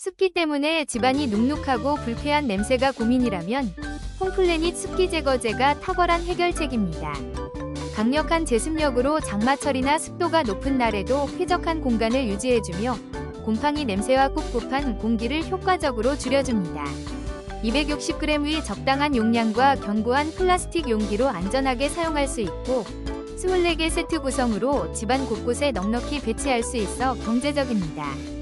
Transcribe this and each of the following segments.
습기 때문에 집안이 눅눅하고 불쾌한 냄새가 고민이라면 홈플래닛 습기 제거제가 탁월한 해결책입니다. 강력한 제습력으로 장마철이나 습도가 높은 날에도 쾌적한 공간을 유지해주며 곰팡이 냄새와 꿉꿉한 공기를 효과적으로 줄여줍니다. 260g의 적당한 용량과 견고한 플라스틱 용기로 안전하게 사용할 수 있고 24개 세트 구성으로 집안 곳곳에 넉넉히 배치할 수 있어 경제적입니다.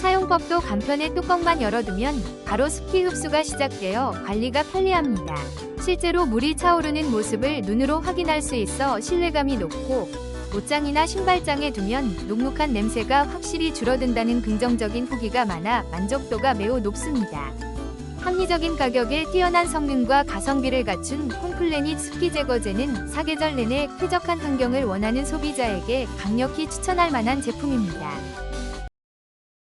사용법도 간편해 뚜껑만 열어두면 바로 습기 흡수가 시작되어 관리가 편리합니다. 실제로 물이 차오르는 모습을 눈으로 확인할 수 있어 신뢰감이 높고 옷장이나 신발장에 두면 눅눅한 냄새가 확실히 줄어든다는 긍정적인 후기가 많아 만족도가 매우 높습니다. 합리적인 가격에 뛰어난 성능과 가성비를 갖춘 홈플래닛 습기 제거제는 사계절 내내 쾌적한 환경을 원하는 소비자에게 강력히 추천할 만한 제품입니다.